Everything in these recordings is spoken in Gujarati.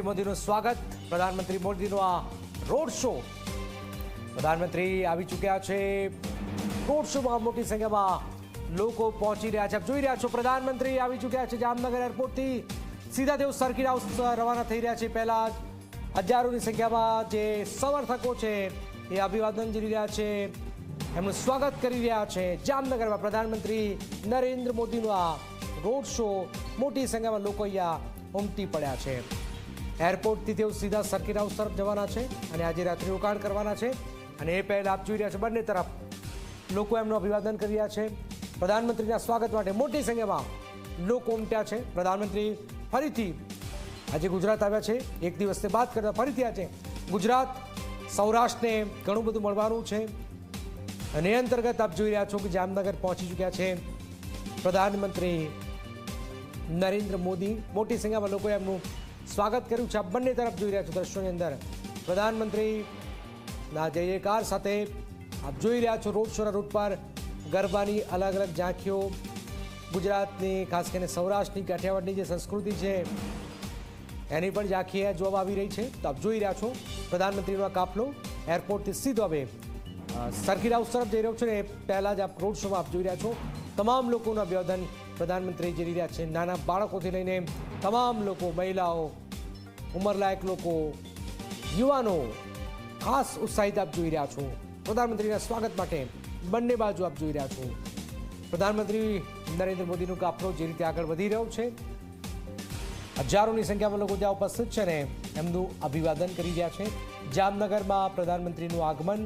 મોદીનું સ્વાગત. પ્રધાનમંત્રી મોદીનો આ રોડ શો. પ્રધાનમંત્રી આવી ચૂક્યા છે. રોડ શોમાં મોટી સંખ્યામાં લોકો પહોંચી રહ્યા છે. આપ જોઈ રહ્યા છો, પ્રધાનમંત્રી આવી ચૂક્યા છે જામનગર એરપોર્ટથી સીધા તેઓ સર્કિટ હાઉસ રવાના થઈ રહ્યા છે. પહેલા હજારોની સંખ્યામાં જે સમર્થકો છે એ અભિવાદન ઝીલી રહ્યા છે. એમનું સ્વાગત કરી રહ્યા છે જામનગરમાં. પ્રધાનમંત્રી નરેન્દ્ર મોદીનો આ રોડ શો મોટી સંખ્યામાં લોકો અહીંયા ઉમટી પડ્યા છે. એરપોર્ટથી તેઓ સીધા સર્કિટ હાઉસ તરફ જવાના છે અને આજે રાત્રિ રોકાણ કરવાના છે. અને એ પહેલા આપ જોઈ રહ્યા છે બંને તરફ. લોકો એમનું અભિવાદન કરી રહ્યા છે. પ્રધાનમંત્રીના સ્વાગત માટે મોટી સંખ્યામાં લોકો ઉમટ્યા છે. પ્રધાનમંત્રી ફરીથી આજે ગુજરાત આવ્યા છે. એક દિવસને બાદ કરતા ફરીથી આજે ગુજરાત સૌરાષ્ટ્રને ઘણું બધું મળવાનું છે. અને અંતર્ગત આપ જોઈ રહ્યા છો કે જામનગર પહોંચી ચૂક્યા છે પ્રધાનમંત્રી નરેન્દ્ર મોદી. મોટી સંખ્યામાં લોકો એમનું સ્વાગત કર્યું છે બંને તરફ જોઈ રહ્યા છો દ્રશ્યોની અંદર. પ્રધાનમંત્રીના જયકાર સાથે આપ જોઈ રહ્યા છો રોડ શોના રૂટ પર ગરબાની અલગ અલગ ઝાંખીઓ. ગુજરાતની, ખાસ કરીને સૌરાષ્ટ્રની, કાઠિયાવાડની જે સંસ્કૃતિ છે, એની પણ ઝાંખી જોવા આવી રહી છે. તો આપ જોઈ રહ્યા છો પ્રધાનમંત્રીનો આ કાફલો. એરપોર્ટથી સીધો હવે સર્કિટ હાઉસ તરફ જઈ રહ્યો છે ને એ પહેલાં જ આપ રોડ શોમાં આપ જોઈ રહ્યા છો. તમામ લોકોનું અભિવાદન પ્રધાનમંત્રી જઈ રહ્યા છે, નાના બાળકોથી લઈને તમામ લોકો, મહિલાઓ ઉંમરલાયક લોકો, યુવાનો, ખાસ ઉત્સાહિત આપ જોઈ રહ્યા છો. પ્રધાનમંત્રીના સ્વાગત માટે બંને બાજુ આપ જોઈ રહ્યા છો. પ્રધાનમંત્રી નરેન્દ્ર મોદીનું કાફલો જે રીતે આગળ વધી રહ્યો છે, હજારોની સંખ્યામાં લોકો ત્યાં ઉપસ્થિત છે ને એમનું અભિવાદન કરી રહ્યા છે. જામનગરમાં પ્રધાનમંત્રીનું આગમન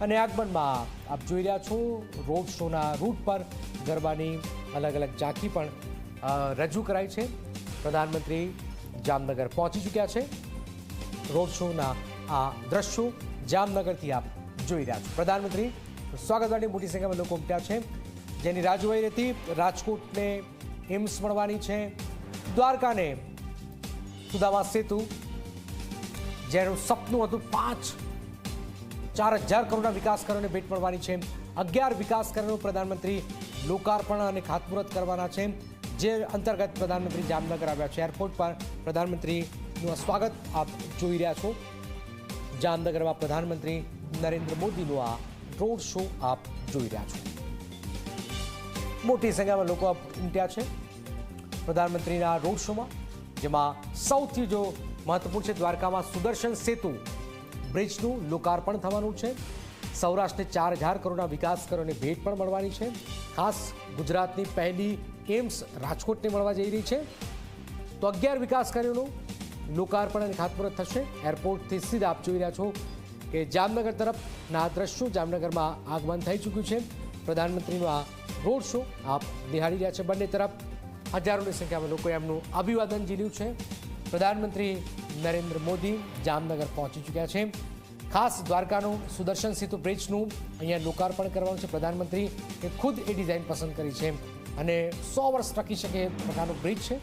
અને આગમનમાં આપ જોઈ રહ્યા છો, રોડ શોના રૂટ પર ગરબાની અલગ અલગ ઝાંખી પણ રજૂ કરાઈ છે. પ્રધાનમંત્રી જામનગર પહોંચી ચૂક્યા છે. રોડ શોના આ દ્રશ્યો જામનગરથી આપ જોઈ રહ્યા છો. પ્રધાનમંત્રી સ્વાગતવાળી મોટી સંખ્યામાં લોકો ઉમટ્યા છે. જેની રાહ જોવાઈ રહી રાજકોટને એમ્સ મળવાની છે. દ્વારકાને સુદામા સેતુ, જેનું સપનું હતું પાંચ, ચાર હજાર કરોડના વિકાસ કાર્યોને ભેટ મળવાની છે. અગિયાર વિકાસ કાર્યોનું પ્રધાનમંત્રી લોકાર્પણ અને ખાતમુહૂર્ત કરવાના છે. જે અંતર્ગત પ્રધાનમંત્રી જામનગર આવ્યા છે. એરપોર્ટ પર પ્રધાનમંત્રીનું સ્વાગત આપ જોઈ રહ્યા છો. જામનગરમાં પ્રધાનમંત્રી નરેન્દ્ર મોદીનો આ રોડ શો આપ જોઈ રહ્યા છો. મોટી સંખ્યામાં લોકો ઉમટ્યા છે પ્રધાનમંત્રીના રોડ શોમાં, જેમાં સૌથી જો મહત્વપૂર્ણ છે દ્વારકામાં સુદર્શન સેતુ બ્રિજનું લોકાર્પણ થવાનું છે. સૌરાષ્ટ્રને ચાર હજાર કરોડના વિકાસ કરોને ભેટ પણ મળવાની છે. ખાસ ગુજરાતની પહેલી એમ્સ રાજકોટને મળવા જઈ રહી છે. તો અગિયાર વિકાસ કાર્યોનું લોકાર્પણ અને ખાતમુહૂર્ત થશે. એરપોર્ટથી સીધા આપ જોઈ રહ્યા છો કે જામનગર તરફના દ્રશ્યો જામનગરમાં આગમન થઈ ચૂક્યું છે. પ્રધાનમંત્રીનો આ રોડ શો આપ નિહાળી રહ્યા છે બંને તરફ. હજારોની સંખ્યામાં લોકોએ એમનું અભિવાદન ઝીલ્યું છે. પ્રધાનમંત્રી નરેન્દ્ર મોદી જામનગર પહોંચી ચૂક્યા છે. ખાસ દ્વારકાનું સુદર્શન સેતુ બ્રિજનું અહીંયા લોકાર્પણ કરવાનું છે પ્રધાનમંત્રી એ ખુદ એ ડિઝાઇન પસંદ કરી છે. અને સો વર્ષ ટકી શકે પ્રકારનું બ્રિજ છે.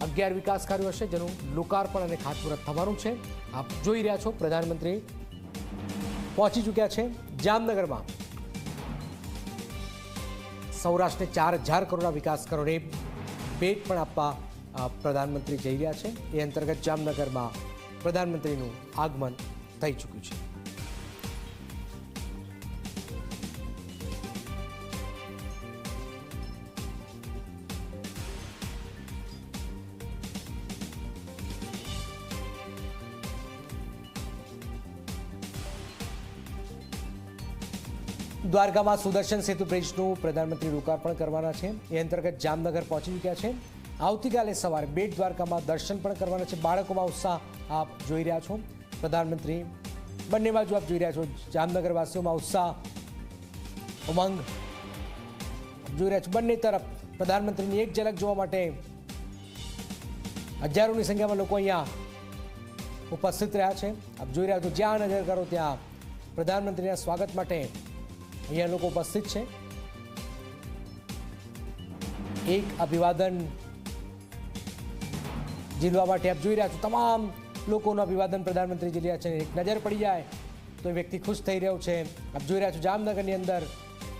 અગિયાર વિકાસ કાર્યો હશે, જેનું લોકાર્પણ અને ખાતમુહૂર્ત થવાનું છે. આપ જોઈ રહ્યા છો, પ્રધાનમંત્રી પહોંચી ચૂક્યા છે જામનગરમાં. સૌરાષ્ટ્રને ચાર હજાર કરોડના વિકાસ કરોડે ભેટ પણ આપવા પ્રધાનમંત્રી જઈ રહ્યા છે. એ અંતર્ગત જામનગરમાં પ્રધાનમંત્રીનું આગમન થઈ ચૂક્યું છે. દ્વારકામાં સુદર્શન સેતુ બ્રિજનું પ્રધાનમંત્રી લોકાર્પણ કરવાના છે. એ અંતર્ગત જામનગર પહોંચી ચૂક્યા છે. આવતીકાલે સવારે બેટ દ્વારકામાં દર્શન પણ કરવાના છે. બાળકોમાં ઉત્સાહ આપ જોઈ રહ્યા છો. પ્રધાનમંત્રી બંને બાજુ આપ જોઈ રહ્યા છો. જામનગરવાસીઓમાં ઉત્સાહ, ઉમંગ જોઈ રહ્યા છો. બંને તરફ પ્રધાનમંત્રીની એક ઝલક જોવા માટે હજારોની સંખ્યામાં લોકો અહીંયા ઉપસ્થિત રહ્યા છે. આપ જોઈ રહ્યા છો જ્યાં નજર કરો ત્યાં પ્રધાનમંત્રીના સ્વાગત માટે અહીંયા લોકો ઉપસ્થિત છે. એક અભિવાદન ઝીલવા માટે આપ જોઈ રહ્યા છો. તમામ લોકોનું અભિવાદન પ્રધાનમંત્રી ઝીલ્યા છે. એક નજર પડી જાય તો એ વ્યક્તિ ખુશ થઈ રહ્યો છે. આપ જોઈ રહ્યા છો જામનગરની અંદર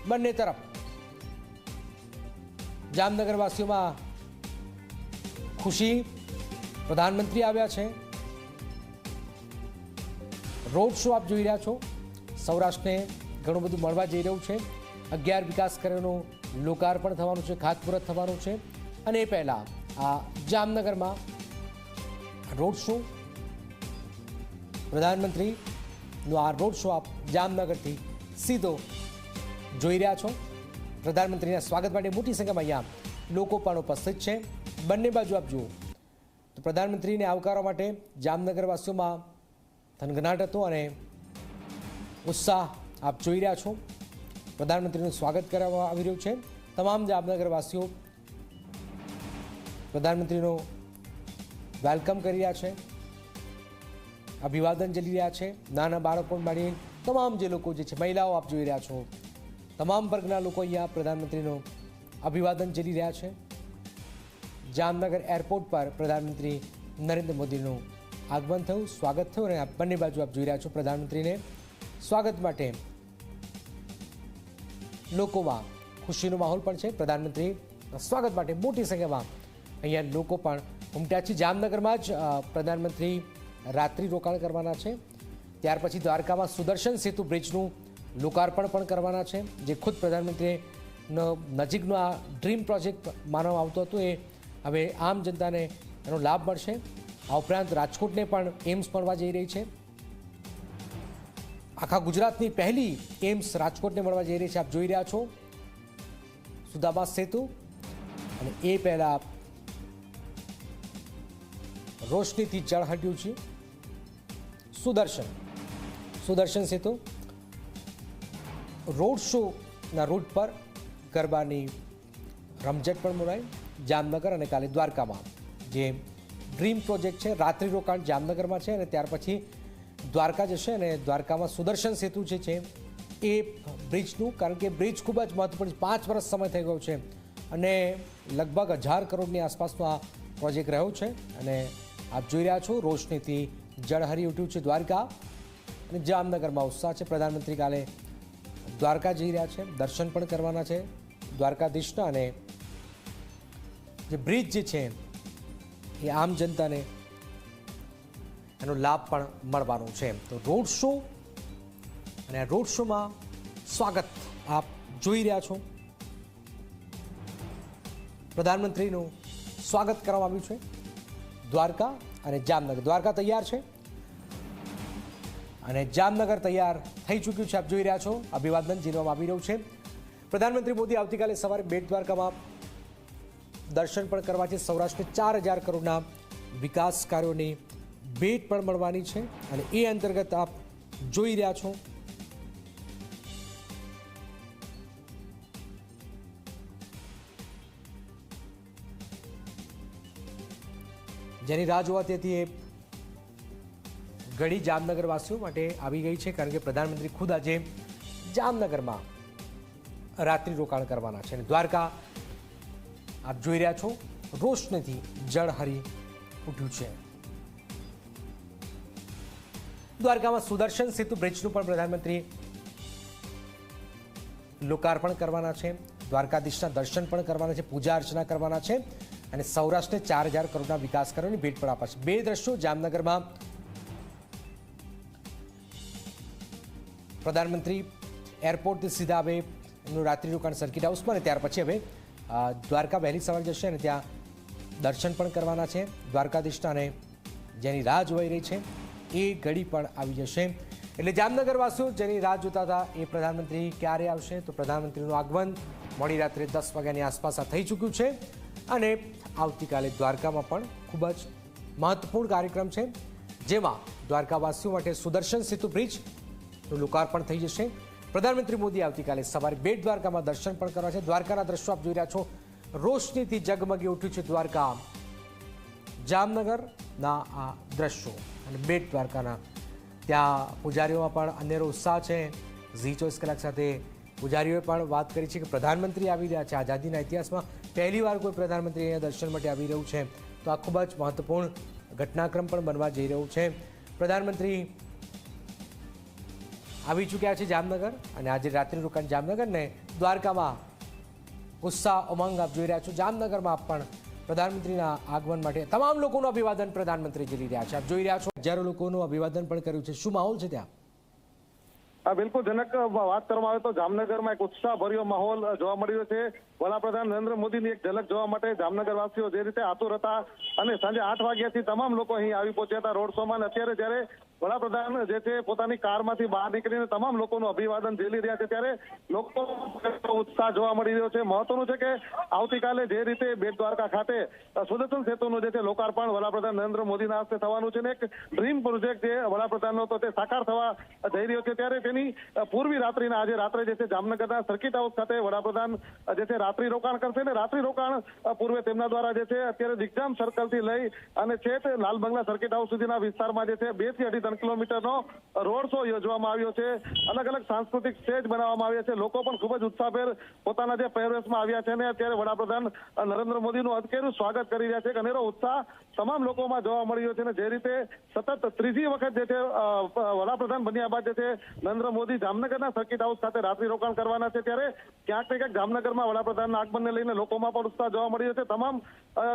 બંને તરફ જામનગરવાસીઓમાં ખુશી પ્રધાનમંત્રી આવ્યા છે. રોડ શો આપ જોઈ રહ્યા છો. સૌરાષ્ટ્રને ઘણું બધું મળવા જઈ રહ્યું છે. અગિયાર વિકાસ કાર્યોનું લોકાર્પણ થવાનું છે, ખાતમુહૂર્ત થવાનું છે. અને એ પહેલાં આ જામનગરમાં રોડ શો પ્રધાનમંત્રીનો આ રોડ શો આપ જામનગરથી સીધો જોઈ રહ્યા છો. પ્રધાનમંત્રીના સ્વાગત માટે મોટી સંખ્યામાં અહીંયા લોકો પણ ઉપસ્થિત છે. બંને બાજુ આપ જુઓ. તો પ્રધાનમંત્રીને આવકારવા માટે જામનગરવાસીઓમાં થનગનાટ હતો અને ઉત્સાહ આપ જોઈ રહ્યા છો. પ્રધાનમંત્રીનું સ્વાગત કરવામાં આવી રહ્યું છે. તમામ જામનગરવાસીઓ પ્રધાનમંત્રીનો વેલકમ કરી રહ્યા છે. અભિવાદન ચલી રહ્યા છે. નાના બાળકો માંડી તમામ જે લોકો જે છે, મહિલાઓ આપ જોઈ રહ્યા છો. તમામ વર્ગના લોકો અહીંયા પ્રધાનમંત્રીનું અભિવાદન ચલી રહ્યા છે. જામનગર એરપોર્ટ પર પ્રધાનમંત્રી નરેન્દ્ર મોદીનું આગમન થયું, સ્વાગત થયું અને બંને બાજુ આપ જોઈ રહ્યા છો પ્રધાનમંત્રીને. સ્વાગત માટે લોકોમાં ખુશીનો માહોલ પણ છે. પ્રધાનમંત્રી સ્વાગત માટે મોટી સંખ્યામાં અહીંયા લોકો પણ ઉમટ્યા છે. જામનગરમાં જ પ્રધાનમંત્રી રાત્રિ રોકાણ કરવાના છે. ત્યાર પછી દ્વારકામાં સુદર્શન સેતુ બ્રિજનું લોકાર્પણ પણ કરવાના છે. જે ખુદ પ્રધાનમંત્રીનો નજીકનો આ ડ્રીમ પ્રોજેક્ટ માનવામાં આવતો હતો, એ હવે આમ જનતાને એનો લાભ મળશે. આ ઉપરાંત રાજકોટને પણ એમ્સ મળવા જઈ રહી છે. આખા ગુજરાતની પહેલી એમ્સ રાજકોટને મળવા જઈ રહી છે. આપ જોઈ રહ્યા છો સુદામા સેતુ અને એ પહેલા રોશનીથી જળ હટ્યું છે સુદર્શન. સુદર્શન સેતુ રોડ શોના રૂટ પર ગરબાની રમઝટ પણ મોડાઈ જામનગર અને કાલે દ્વારકામાં જે ડ્રીમ પ્રોજેક્ટ છે રાત્રિ રોકાણ જામનગરમાં છે અને ત્યાર પછી દ્વારકા જશે અને દ્વારકામાં સુદર્શન સેતુ છે એ બ્રિજનું, કારણ કે બ્રિજ ખૂબ જ મહત્વપૂર્ણ. પાંચ વર્ષ સમય થઈ ગયો છે અને લગભગ હજાર કરોડની આસપાસનો આ પ્રોજેક્ટ રહ્યો છે અને આપ જોઈ રહ્યા છો, રોશનીથી જળહરી ઉઠ્યું છે દ્વારકા અને જામનગરમાં ઉત્સાહ છે પ્રધાનમંત્રી કાલે દ્વારકા જઈ રહ્યા છે, દર્શન પણ કરવાના છે દ્વારકાધીશના અને જે બ્રિજ જે છે એ આમ જનતાને એનો લાભ પણ મળવાનો છે. તો રોડ શો અને આ રોડ શોમાં સ્વાગત આપ જોઈ રહ્યા છો. પ્રધાનમંત્રીનું સ્વાગત કરવામાં આવ્યું છે. દ્વારકા અને જામનગર. દ્વારકા તૈયાર છે. અને જામનગર તૈયાર થઈ ચૂક્યું છે, આપ જોઈ રહ્યા છો. અભિવાદન ઝીલવામાં આવી રહ્યું છે. પ્રધાનમંત્રી મોદી આવતીકાલે સવારે બેટ દ્વારકામાં દર્શન પણ કરવા છે. સૌરાષ્ટ્રને ચાર હજાર કરોડના વિકાસ કાર્યોની ભેટ પણ મળવાની છે અને એ અંતર્ગત આપ જોઈ રહ્યા છો. જેની રાહ જોવાતી હતી એ ઘડી જામનગરવાસીઓ માટે આવી ગઈ છે, કારણ કે પ્રધાનમંત્રી ખુદ આજે જામનગરમાં રાત્રિ રોકાણ કરવાના છે અને દ્વારકા આપ જોઈ રહ્યા છો, રોશનીથી જળ હરી ઉઠ્યું છે. દ્વારકામાં સુદર્શન સેતુ બ્રિજનું પણ પ્રધાનમંત્રી લોકાર્પણ કરવાના છે. દ્વારકાધીશના દર્શન પણ કરવાના છે, પૂજા અર્ચના કરવાના છે અને સૌરાષ્ટ્રને ચાર હજાર કરોડના વિકાસ કરવાની ભેટ પણ અપાશે બે દ્રશ્યો જામનગરમાં પ્રધાનમંત્રી એરપોર્ટથી સીધા હવે એમનું રાત્રિ રોકાણ સર્કિટ હાઉસમાં અને ત્યાર પછી હવે દ્વારકા વહેલી સવારે જશે અને ત્યાં દર્શન પણ કરવાના છે. દ્વારકાધીશના અને જેની રાહ જોવાઈ રહી છે. એ ઘડી પણ આવી જશે. એટલે જામનગરવાસીઓ જેની રાહ જોતા હતા એ પ્રધાનમંત્રી ક્યારે આવશે? તો પ્રધાનમંત્રીનું આગમન મોડી રાત્રે દસ વાગ્યાની આસપાસ થઈ ચૂક્યું છે. અને આવતીકાલે દ્વારકામાં પણ ખૂબ જ મહત્વપૂર્ણ કાર્યક્રમ છે, જેમાં દ્વારકાવાસીઓ માટે સુદર્શન સેતુ બ્રિજનું લોકાર્પણ થઈ જશે. પ્રધાનમંત્રી મોદી આવતીકાલે સવારે બેટ દ્વારકામાં દર્શન પણ કરવા છે. દ્વારકાના દ્રશ્યો આપ જોઈ રહ્યા છો. રોશનીથી ઝગમગી ઉઠ્યું છે દ્વારકા જામનગરના આ દ્રશ્યો. અને બેટ દ્વારકાના. ત્યાં પૂજારીઓમાં પણ અનેરો ઉત્સાહ છે. ઝી ચોવીસ કલાક સાથે પૂજારીઓએ પણ વાત કરી છે કે પ્રધાનમંત્રી આવી રહ્યા છે. આઝાદીના ઇતિહાસમાં પહેલીવાર કોઈ પ્રધાનમંત્રી અહીંયા દર્શન માટે આવી રહ્યું છે. તો આ ખૂબ જ મહત્વપૂર્ણ ઘટનાક્રમ પણ બનવા જઈ રહ્યું છે. પ્રધાનમંત્રી આવી ચૂક્યા છે જામનગર અને આજે રાત્રિ રોકાણ જામનગરને દ્વારકામાં ઉત્સાહ ઉમંગ આપ જોઈ રહ્યા છો. જામનગરમાં પણ પ્રધાનમંત્રીના આગમન માટે તમામ લોકોનું અભિવાદન પ્રધાનમંત્રી કરી રહ્યા છે. આપ જોઈ રહ્યા છો, હજારો લોકોનું અભિવાદન પણ કર્યું છે. શું માહોલ છે ત્યાં? બિલકુલ જનક વાત કરવામાં આવે તો જામનગરમાં એક ઉત્સાહભર્યો માહોલ જોવા મળી રહ્યો છે. વડાપ્રધાન નરેન્દ્ર મોદીની એક ઝલક જોવા માટે જામનગર વાસીઓ જે રીતે આતુર હતા અને સાંજે આઠ વાગ્યાથી તમામ લોકો અહીં આવી પહોંચ્યા હતા. રોડ શોમાં અત્યારે જ્યારે વડાપ્રધાન જે છે પોતાની કારમાંથી બહાર નીકળીને તમામ લોકોનું અભિવાદન ઝીલી રહ્યા છે. ત્યારે લોકો ઉત્સાહ જોવા મળી રહ્યો છે. મહત્વનું છે કે આવતીકાલે જે રીતે બેટ દ્વારકા ખાતે સુદર્શન સેતુનું જે છે લોકાર્પણ વડાપ્રધાન નરેન્દ્ર મોદીના હસ્તે થવાનું છે ને એક ડ્રીમ પ્રોજેક્ટ જે વડાપ્રધાનનો તો તે સાકાર થવા જઈ રહ્યો છે. ત્યારે તેની પૂર્વી રાત્રિના આજે રાત્રે જે છે જામનગરના સર્કિટ હાઉસ ખાતે વડાપ્રધાન જે છે રાત્રિ રોકાણ કરશે ને રાત્રિ રોકાણ પૂર્વે તેમના દ્વારા જે છે અત્યારે દિગ્જામ સર્કલથી લઈ અને છેક લાલ બંગલા સર્કિટ હાઉસ સુધીના વિસ્તારમાં જે છે બેથી અઢી ત્રણ કિલોમીટરનો રોડ શો યોજવામાં આવ્યો છે. અલગ અલગ સાંસ્કૃતિક સ્ટેજ બનાવવામાં આવ્યા છે. લોકો પણ ખૂબ જ ઉત્સાહભેર પોતાના જે પહેરવેશમાં આવ્યા છે ને અત્યારે વડાપ્રધાન નરેન્દ્ર મોદીનું અધકેરું સ્વાગત કરી રહ્યા છે. અનેરો ઉત્સાહ તમામ લોકોમાં જોવા મળી રહ્યો છે ને જે રીતે સતત ત્રીજી વખત જે છે વડાપ્રધાન બન્યા બાદ જે છે, નરેન્દ્ર મોદી જામનગરના સર્કિટ હાઉસ ખાતે રાત્રિ રોકાણ કરવાના છે. ત્યારે ક્યાંક ને ક્યાંક જામનગરમાં વડાપ્રધાનના આગમનને લઈને લોકોમાં પણ ઉત્સાહ જોવા મળી રહ્યો છે. તમામ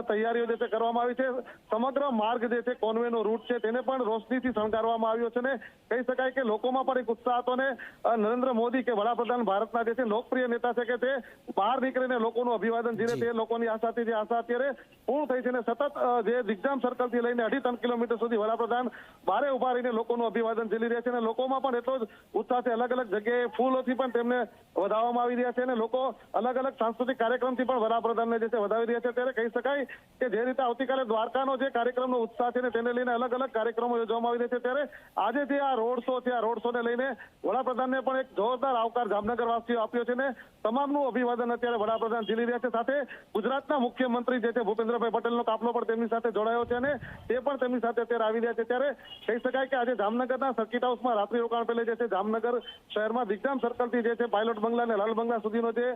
તૈયારીઓ જે છે, કરવામાં આવી છે. સમગ્ર માર્ગ જે છે કોન્વેનો રૂટ છે, તેને પણ રોશનીથી શણગારવામાં આવ્યો છે ને કહી શકાય કે લોકોમાં પણ એક ઉત્સાહ હતો ને નરેન્દ્ર મોદી કે વડાપ્રધાન ભારતના જે છે લોકપ્રિય નેતા છે કે તે બહાર નીકળીને લોકોનું અભિવાદન જીરે તે લોકોની આશાથી જે આશા અત્યારે પૂર્ણ થઈ છે ને સતત જે દિગ્જામ સર્કલથી લઈને અઢી ત્રણ કિલોમીટર સુધી વડાપ્રધાન બારે ઊભા રહીને લોકોનું અભિવાદન ઝીલી રહ્યા છે અને લોકોમાં પણ એટલો જ ઉત્સાહ છે અલગ અલગ જગ્યાએ ફૂલોથી પણ તેમને વધાવવામાં આવી રહ્યા છે અને લોકો અલગ અલગ સાંસ્કૃતિક કાર્યક્રમથી પણ વડાપ્રધાનને જે છે વધાવી રહ્યા છે. ત્યારે કહી શકાય કે જે રીતે આવતીકાલે દ્વારકાનો જે કાર્યક્રમનો ઉત્સાહ છે ને તેને લઈને અલગ અલગ કાર્યક્રમો યોજવામાં આવી રહ્યા છે. ત્યારે આજે આ રોડ શો છે, આ રોડ શો ને લઈને વડાપ્રધાનને પણ એક જોરદાર આવકાર જામનગર વાસીઓ આપ્યો છે ને તમામનું અભિવાદન અત્યારે વડાપ્રધાન ઝીલી રહ્યા છે. સાથે ગુજરાતના મુખ્યમંત્રી જે છે, ભૂપેન્દ્રભાઈ પટેલનો કાફલો પણ તેમની સાથે જોડાયો છે અને તે પણ તેમની સાથે અત્યારે આવી રહ્યા છે. ત્યારે કહી શકાય કે આજે જામનગરના સર્કિટ હાઉસમાં રાત્રિ રોકાણ પહેલે જે છે, જામનગર શહેરમાં વિજ્ઞાન સર્કલથી જે છે, પાયલોટ બંગલા અને લાલ બંગલા સુધીનો જે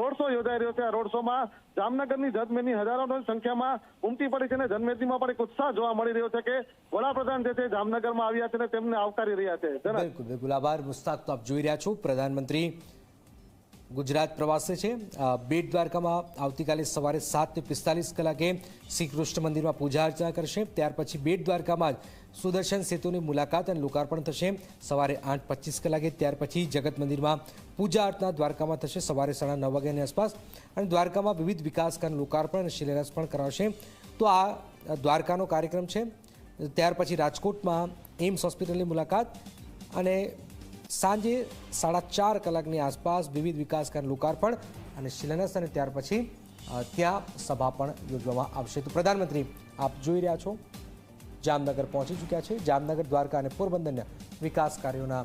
રોડ શો યોજાઈ રહ્યો છે. આ રોડ શોમાં જામનગરની જનમેદની હજારોની સંખ્યામાં ઉમટી પડી છે અને જનમેદનીમાં પણ એક ઉત્સાહ જોવા મળી રહ્યો છે કે વડાપ્રધાન જે છે જામનગરમાં આવ્યા છે અને તેમને આવકારી રહ્યા છે. બિલકુલ બિલકુલ. આભાર. મુસ્તાક, તો આપ જોઈ રહ્યા છો. પ્રધાનમંત્રી ગુજરાત પ્રવાસે છે. બેટ દ્વારકામાં આવતીકાલે સવારે સાતને પિસ્તાલીસ કલાકે શ્રી કૃષ્ણ મંદિરમાં પૂજા અર્ચના કરશે. ત્યાર પછી બેટ દ્વારકામાં જ સુદર્શન સેતુની મુલાકાત અને લોકાર્પણ થશે. સવારે આઠ પચીસ કલાકે ત્યાર પછી જગત મંદિરમાં પૂજા અર્ચના દ્વારકામાં થશે. સવારે સાડા નવ વાગ્યાની આસપાસ. અને દ્વારકામાં વિવિધ વિકાસ કાર્ય લોકાર્પણ અને શિલાન્યાસ પણ કરાવશે. તો આ દ્વારકાનો કાર્યક્રમ છે. ત્યાર પછી રાજકોટમાં એમ્સ હોસ્પિટલની મુલાકાત અને સાંજે સાડા ચાર કલાકની આસપાસ વિવિધ વિકાસકાર લોકાર્પણ અને શિલાન્યાસ અને ત્યાર પછી ત્યાં સભા પણ યોજવામાં આવશે. તો પ્રધાનમંત્રી, આપ જોઈ રહ્યા છો, જામનગર પહોંચી ચૂક્યા છે. જામનગર, દ્વારકા અને પોરબંદરના વિકાસ કાર્યોના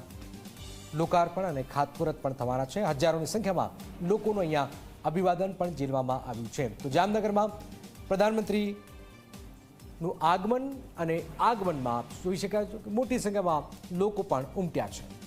લોકાર્પણ અને ખાતમુહૂર્ત પણ થવાના છે. હજારોની સંખ્યામાં લોકોનું અહીંયા અભિવાદન પણ ઝીલવામાં આવ્યું છે. તો જામનગરમાં પ્રધાનમંત્રી નું આગમન અને આગમનમાં જોઈ શકાય છે કે મોટી સંખ્યામાં લોકો પણ ઉમટ્યા છે.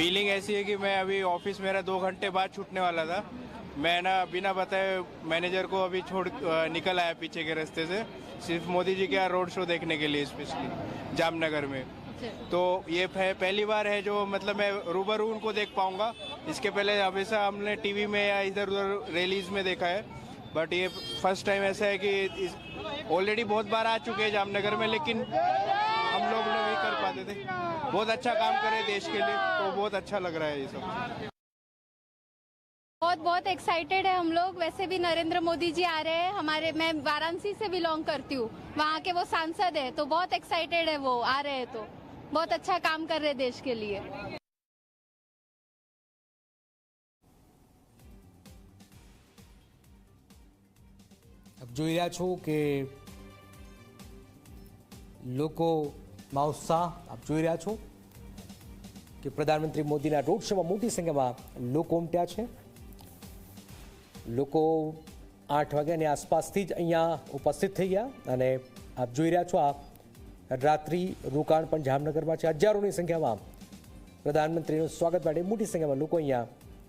फीलिंग ऐसी है कि मैं अभी ऑफ़िस मेरा दो घंटे बाद छूटने वाला था। मैं ना बिना बताए मैनेजर को अभी छोड़ निकल आया पीछे के रास्ते से सिर्फ़ मोदी जी का रोड शो देखने के लिए स्पेशली जामनगर में। तो ये पह- पहली बार है जो मतलब मैं रूबरू उनको देख पाऊँगा। इसके पहले हमेशा हमने टीवी में या इधर उधर रैलीज में देखा है। बट ये फ़र्स्ट टाइम ऐसा है कि ऑलरेडी बहुत बार आ चुके हैं जामनगर में लेकिन नहीं कर पाते थे बहुत अच्छा काम करे देश के लिए तो बहुत अच्छा लग रहा है ये सब बहुत बहुत एक्साइटेड है हम लोग वैसे भी नरेंद्र मोदी जी आ रहे हैं हमारे मैं वाराणसी से बिलोंग करती हूँ वहाँ के वो सांसद है तो बहुत एक्साइटेड है वो आ रहे हैं तो बहुत अच्छा काम कर रहे हैं देश के लिए આપ જોઈ રહ્યા છો કે લોકોમાં ઉત્સાહ આપ જોઈ રહ્યા છો કે પ્રધાનમંત્રી મોદીના રોડ શોમાં મોટી સંખ્યામાં લોકો ઉમટ્યા છે. લોકો આઠ વાગ્યાની આસપાસથી જ અહીંયા ઉપસ્થિત થઈ ગયા અને આપ જોઈ રહ્યા છો આ રાત્રિ રોકાણ પણ જામનગરમાં છે. હજારોની સંખ્યામાં પ્રધાનમંત્રીનું સ્વાગત માટે મોટી સંખ્યામાં લોકો અહીંયા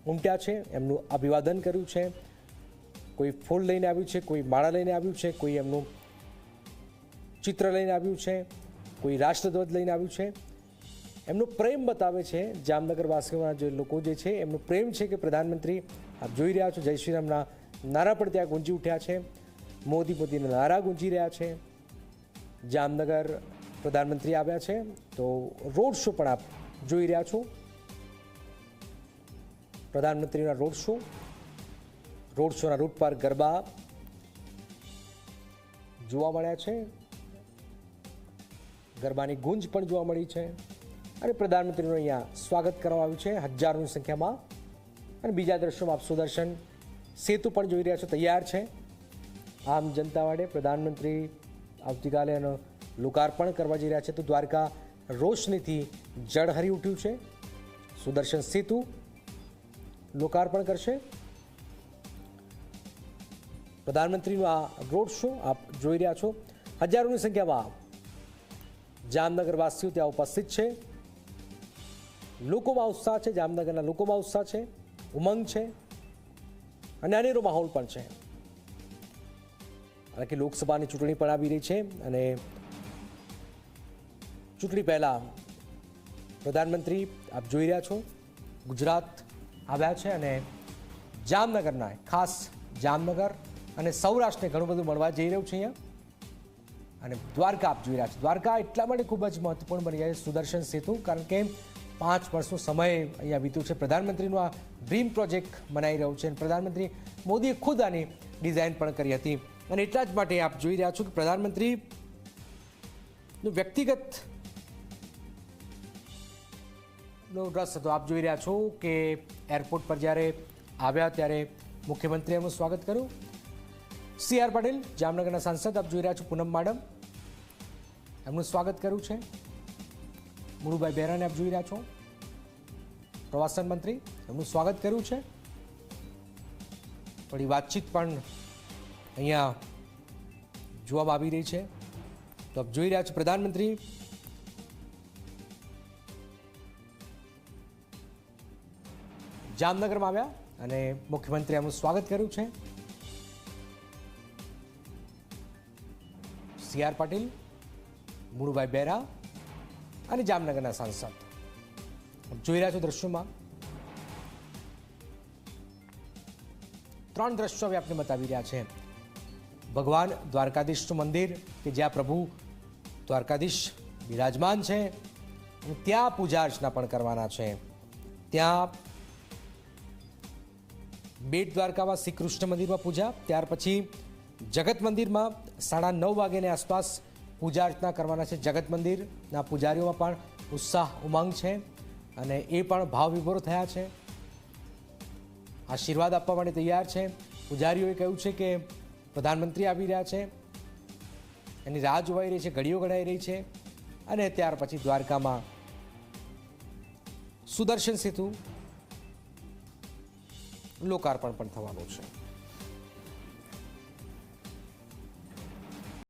ઉમટ્યા છે. એમનું અભિવાદન કર્યું છે. કોઈ ફૂલ લઈને આવ્યું છે, કોઈ માળા લઈને આવ્યું છે, કોઈ એમનું ચિત્ર લઈને આવ્યું છે. કોઈ રાષ્ટ્રધ્વજ લઈને આવ્યું છે. એમનો પ્રેમ બતાવે છે જામનગરવાસીઓના જે લોકો જે છે, એમનો પ્રેમ છે કે પ્રધાનમંત્રી, આપ જોઈ રહ્યા છો જય શ્રી રામના નારા પણ ત્યાં ગુંજી ઉઠ્યા છે. મોદી મોદીના નારા ગુંજી રહ્યા છે. જામનગર પ્રધાનમંત્રી આવ્યા છે. તો રોડ શો પણ આપ જોઈ રહ્યા છો. પ્રધાનમંત્રીના રોડ શો. રોડ શોના રૂટ પર ગરબા જોવા મળ્યા છે. ગરબાની ગુંજ પણ જોવા મળી છે. અને પ્રધાનમંત્રીનું અહીંયા સ્વાગત કરવામાં આવ્યું છે હજારોની સંખ્યામાં. અને બીજા દ્રશ્યોમાં આપ સુદર્શન સેતુ પણ જોઈ રહ્યા છો, તૈયાર છે. આમ જનતા માટે પ્રધાનમંત્રી આવતીકાલે એનો લોકાર્પણ કરવા જઈ રહ્યા છે. તો દ્વારકા રોશનીથી જળહરી ઉઠ્યું છે. સુદર્શન સેતુ લોકાર્પણ કરશે. પ્રધાનમંત્રીનો આ રોડ શો આપ જોઈ રહ્યા છો. હજારોની સંખ્યામાં જામનગરવાસીઓ ત્યાં ઉપસ્થિત છે. લોકોમાં ઉત્સાહ છે, જામનગરના લોકોમાં ઉત્સાહ છે, ઉમંગ છે અને અનેરો માહોલ પણ છે. કારણ કે લોકસભાની ચૂંટણી પણ આવી રહી છે અને ચૂંટણી પહેલાં પ્રધાનમંત્રી આપ જોઈ રહ્યા છો, ગુજરાત આવ્યા છે અને જામનગરના ખાસ જામનગર અને સૌરાષ્ટ્રને ઘણું બધું મળવા જઈ રહ્યું છે અહીંયા. અને દ્વારકા આપ જોઈ રહ્યા છો. દ્વારકા એટલા માટે ખૂબ જ મહત્વપૂર્ણ બની ગયા છે સુદર્શન સેતુ, કારણ કે પાંચ વર્ષનો સમય અહીંયા વીત્યો છે. પ્રધાનમંત્રીનું આ ડ્રીમ પ્રોજેક્ટ મનાઈ રહ્યું છે અને પ્રધાનમંત્રી મોદીએ ખુદ આની ડિઝાઇન પણ કરી હતી. અને એટલા જ માટે આપ જોઈ રહ્યા છો કે પ્રધાનમંત્રીનું વ્યક્તિગત નો રસ હતો. આપ જોઈ રહ્યા છો કે એરપોર્ટ પર જ્યારે આવ્યા ત્યારે મુખ્યમંત્રીએ એમનું સ્વાગત કર્યું. સી આર પાટીલ, જામનગરના સાંસદ, આપ જોઈ રહ્યા છો પૂનમ માડમ. એમનું સ્વાગત કર્યું છે. મુળુભાઈ બહેરાને આપ જોઈ રહ્યા છો. પ્રવાસન મંત્રી, એમનું સ્વાગત કર્યું છે. થોડી વાતચીત પણ અહીંયા જોવામાં આવી રહી છે. તો આપ જોઈ રહ્યા છો પ્રધાનમંત્રી. જામનગરમાં આવ્યા અને મુખ્યમંત્રી એમનું સ્વાગત કર્યું છે. સી આર પાટીલ મુળુભાઈ બેરા અને જામનગરના સાંસદ. જોઈ રહ્યા છો દ્રશ્યોમાં? ત્રણ દ્રશ્યો હવે આપણે બતાવી રહ્યા છે. ભગવાન દ્વારકાધીશનું મંદિર, કે જ્યાં પ્રભુ દ્વારકાધીશ બિરાજમાન છે ત્યાં પૂજા અર્ચના પણ કરવાના છે. ત્યાં બેટ દ્વારકામાં શ્રી કૃષ્ણ મંદિરમાં પૂજા, ત્યાર પછી જગત મંદિરમાં સાડા નવ વાગ્યાની આસપાસ પૂજા અર્ચના કરવાના છે જગત મંદિરના પૂજારીઓમાં પણ ઉત્સાહ ઉમંગ છે અને એ પણ ભાવ વિભોર થયા છે. આશીર્વાદ આપવા માટે તૈયાર છે. પૂજારીઓએ કહ્યું છે કે પ્રધાનમંત્રી આવી રહ્યા છે. એની રાહ જોવાઈ રહી છે, ઘડીઓ ગણાઈ રહી છે અને ત્યાર પછી દ્વારકામાં સુદર્શન સેતુ લોકાર્પણ પણ થવાનું છે.